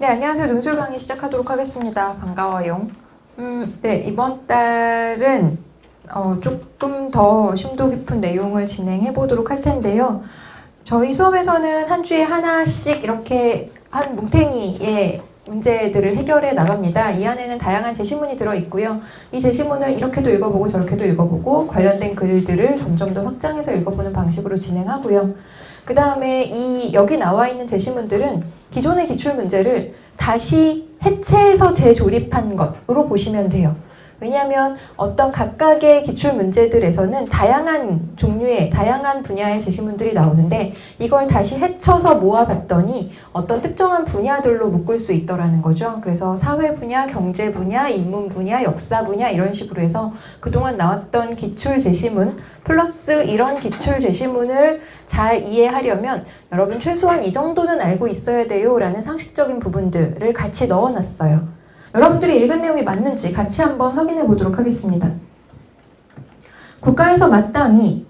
네, 안녕하세요. 논술 강의 시작하도록 하겠습니다. 반가워요. 음, 네, 이번 달은 어, 조금 더 심도 깊은 내용을 진행해 보도록 할 텐데요. 저희 수업에서는 한 주에 하나씩 이렇게 한 뭉탱이의 문제들을 해결해 나갑니다. 이 안에는 다양한 제시문이 들어 있고요. 이 제시문을 이렇게도 읽어보고 저렇게도 읽어보고 관련된 글들을 점점 더 확장해서 읽어보는 방식으로 진행하고요. 그 다음에 이 여기 나와 있는 제시문들은 기존의 기출 문제를 다시 해체해서 재조립한 것으로 보시면 돼요. 왜냐하면 어떤 각각의 기출 문제들에서는 다양한 종류의 다양한 분야의 제시문들이 나오는데 이걸 다시 헤쳐서 모아봤더니 어떤 특정한 분야들로 묶을 수 있더라는 거죠. 그래서 사회 분야, 경제 분야, 인문 분야, 역사 분야 이런 식으로 해서 그동안 나왔던 기출 제시문 플러스 이런 기출 제시문을 잘 이해하려면 여러분 최소한 이 정도는 알고 있어야 돼요라는 상식적인 부분들을 같이 넣어놨어요. 여러분들이 읽은 내용이 맞는지 같이 한번 확인해 보도록 하겠습니다. 국가에서 마땅히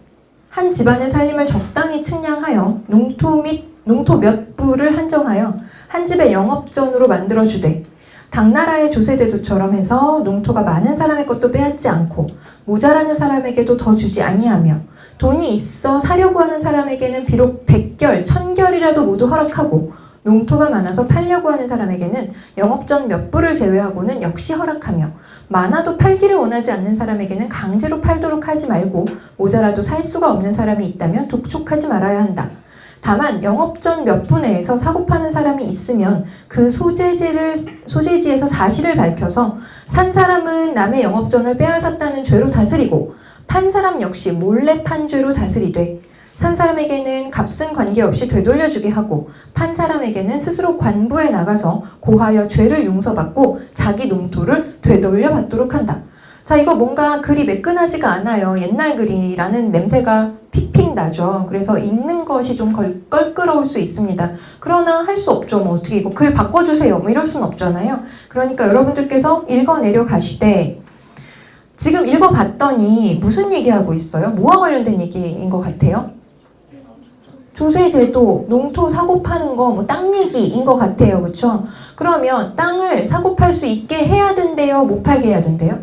한 집안의 살림을 적당히 측량하여 농토 및 농토 몇 부를 한정하여 한 집의 영업전으로 만들어 주되 당나라의 조세대도처럼 해서 농토가 많은 사람의 것도 빼앗지 않고 모자라는 사람에게도 더 주지 아니하며 돈이 있어 사려고 하는 사람에게는 비록 백결, 천결이라도 모두 허락하고 농토가 많아서 팔려고 하는 사람에게는 영업 전 몇 부를 제외하고는 역시 허락하며 많아도 팔기를 원하지 않는 사람에게는 강제로 팔도록 하지 말고 모자라도 살 수가 없는 사람이 있다면 독촉하지 말아야 한다. 다만 영업 전 몇 분에서 사고 파는 사람이 있으면 그 소재지를 소재지에서 사실을 밝혀서 산 사람은 남의 영업 전을 빼앗았다는 죄로 다스리고 판 사람 역시 몰래 판 죄로 다스리되 산 사람에게는 값은 관계없이 되돌려주게 하고 판 사람에게는 스스로 관부에 나가서 고하여 죄를 용서받고 자기 농토를 되돌려 받도록 한다. 자 이거 뭔가 글이 매끈하지가 않아요. 옛날 글이라는 냄새가 픽픽 나죠. 그래서 읽는 것이 좀 걸, 껄끄러울 수 있습니다. 그러나 할 수 없죠. 뭐 어떻게 이거 글 바꿔주세요. 뭐 이럴 순 없잖아요. 그러니까 여러분들께서 읽어내려 가시되 지금 읽어봤더니 무슨 얘기하고 있어요? 뭐와 관련된 얘기인 것 같아요? 조세제도, 농토 사고 파는 거, 뭐 땅 얘기인 것 같아요. 그쵸? 그러면 땅을 사고 팔 수 있게 해야 된대요? 못 팔게 해야 된대요?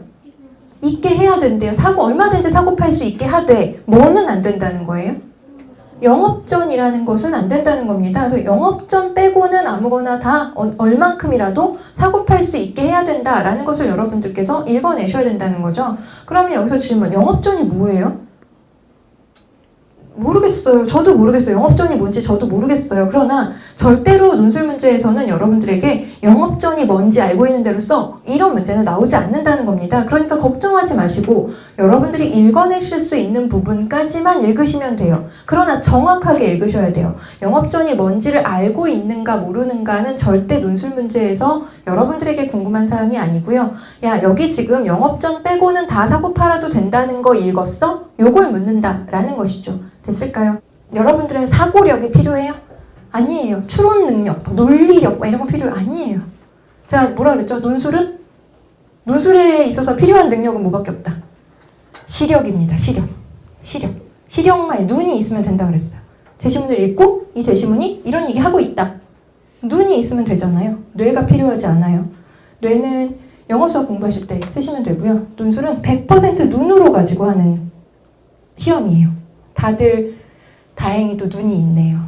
있게 해야 된대요. 사고 얼마든지 사고 팔 수 있게 하되 뭐는 안 된다는 거예요? 영업전이라는 것은 안 된다는 겁니다. 그래서 영업전 빼고는 아무거나 다 어- 얼만큼이라도 사고 팔 수 있게 해야 된다라는 것을 여러분들께서 읽어내셔야 된다는 거죠. 그러면 여기서 질문, 영업전이 뭐예요? 모르겠어요. 저도 모르겠어요. 영업전이 뭔지 저도 모르겠어요. 그러나 절대로 논술 문제에서는 여러분들에게 영업전이 뭔지 알고 있는 대로 써. 이런 문제는 나오지 않는다는 겁니다. 그러니까 걱정하지 마시고 여러분들이 읽어내실 수 있는 부분까지만 읽으시면 돼요. 그러나 정확하게 읽으셔야 돼요. 영업전이 뭔지를 알고 있는가 모르는가는 절대 논술 문제에서 여러분들에게 궁금한 사항이 아니고요. 야, 여기 지금 영업전 빼고는 다 사고 팔아도 된다는 거 읽었어? 요걸 묻는다라는 것이죠. 됐을까요? 여러분들의 사고력이 필요해요? 아니에요. 추론 능력, 뭐 논리력 뭐 이런 거 필요 아니에요. 제가 뭐라 그랬죠? 논술은 논술에 있어서 필요한 능력은 뭐밖에 없다. 시력입니다. 시력. 시력. 시력만 눈이 있으면 된다 그랬어요. 제시문을 읽고 이 제시문이 이런 얘기 하고 있다. 눈이 있으면 되잖아요. 뇌가 필요하지 않아요. 뇌는 영어 수업 공부하실 때 쓰시면 되고요. 논술은 100% 눈으로 가지고 하는 시험이에요. 다들 다행히도 눈이 있네요.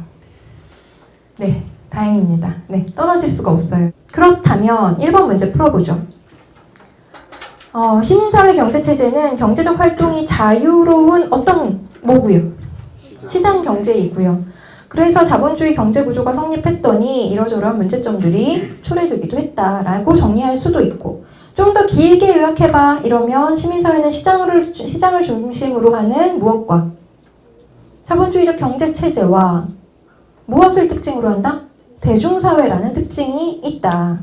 네, 다행입니다. 네, 떨어질 수가 없어요. 그렇다면 1번 문제 풀어보죠. 어, 시민사회 경제체제는 경제적 활동이 자유로운 어떤 뭐고요? 시장 경제이고요. 그래서 자본주의 경제 구조가 성립했더니 이러저러한 문제점들이 초래되기도 했다라고 정리할 수도 있고 좀 더 길게 요약해봐 이러면 시민사회는 시장을, 시장을 중심으로 하는 무엇과 자본주의적 경제 체제와 무엇을 특징으로 한다? 대중사회라는 특징이 있다.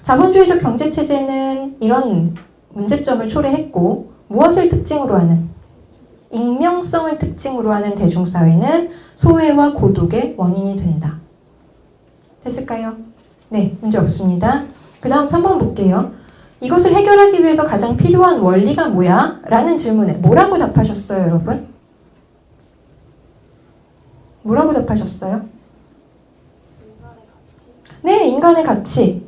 자본주의적 경제 체제는 이런 문제점을 초래했고 무엇을 특징으로 하는 익명성을 특징으로 하는 대중사회는 소외와 고독의 원인이 된다. 됐을까요? 네, 문제 없습니다. 그 다음 3번 볼게요. 이것을 해결하기 위해서 가장 필요한 원리가 뭐야? 라는 질문에 뭐라고 답하셨어요, 여러분? 뭐라고 답하셨어요? 네, 인간 인간의 가치,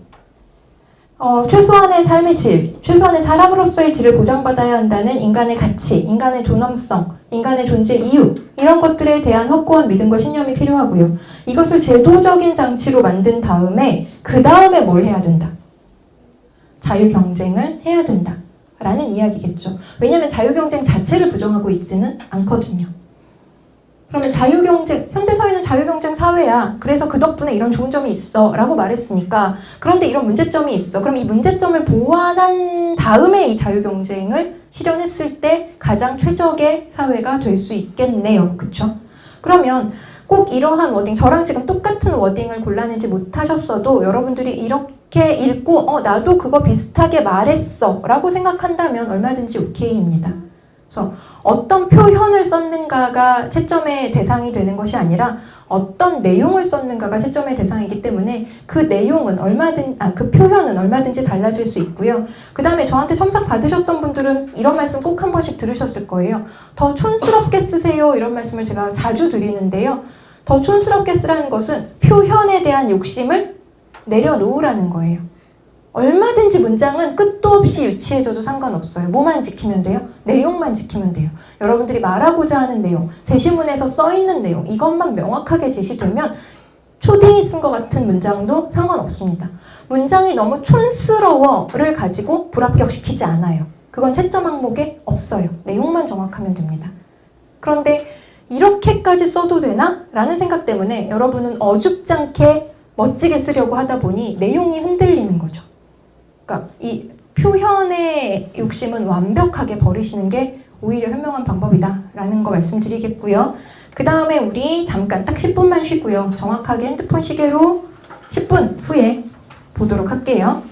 어, 최소한의 삶의 질, 최소한의 사람으로서의 질을 보장받아야 한다는 인간의 가치, 인간의 존엄성, 인간의 존재 이유, 이런 것들에 대한 확고한 믿음과 신념이 필요하고요. 이것을 제도적인 장치로 만든 다음에, 그 다음에 뭘 해야 된다? 자유 경쟁을 해야 된다. 라는 이야기겠죠. 왜냐하면 자유 경쟁 자체를 부정하고 있지는 않거든요. 그러면 자유 경쟁, 현대 사회는 자유 경쟁 사회야. 그래서 그 덕분에 이런 좋은 점이 있어. 라고 말했으니까. 그런데 이런 문제점이 있어. 그럼 이 문제점을 보완한 다음에 이 자유 경쟁을 실현했을 때 가장 최적의 사회가 될 수 있겠네요. 그쵸? 그러면 꼭 이러한 워딩, 저랑 지금 똑같은 워딩을 골라내지 못하셨어도 여러분들이 이렇게 읽고, 어, 나도 그거 비슷하게 말했어. 라고 생각한다면 얼마든지 오케이입니다. 그래서 어떤 표현을 썼는가가 채점의 대상이 되는 것이 아니라 어떤 내용을 썼는가가 채점의 대상이기 때문에 그 내용은 얼마든 아 그 표현은 얼마든지 달라질 수 있고요. 그 다음에 저한테 첨삭 받으셨던 분들은 이런 말씀 꼭 한 번씩 들으셨을 거예요. 더 촌스럽게 쓰세요 이런 말씀을 제가 자주 드리는데요. 더 촌스럽게 쓰라는 것은 표현에 대한 욕심을 내려놓으라는 거예요. 얼마든지 문장은 끝도 없이 유치해져도 상관없어요. 뭐만 지키면 돼요? 내용만 지키면 돼요. 여러분들이 말하고자 하는 내용, 제시문에서 써 있는 내용, 이것만 명확하게 제시되면 초딩이 쓴 것 같은 문장도 상관없습니다. 문장이 너무 촌스러워를 가지고 불합격시키지 않아요. 그건 채점 항목에 없어요. 내용만 정확하면 됩니다. 그런데 이렇게까지 써도 되나? 라는 생각 때문에 여러분은 어줍지 않게 멋지게 쓰려고 하다 보니 내용이 흔들리는 거죠. 그러니까 이 표현의 욕심은 완벽하게 버리시는 게 오히려 현명한 방법이다라는 거 말씀드리겠고요. 그 다음에 우리 잠깐 딱 10분만 쉬고요. 정확하게 핸드폰 시계로 10분 후에 보도록 할게요.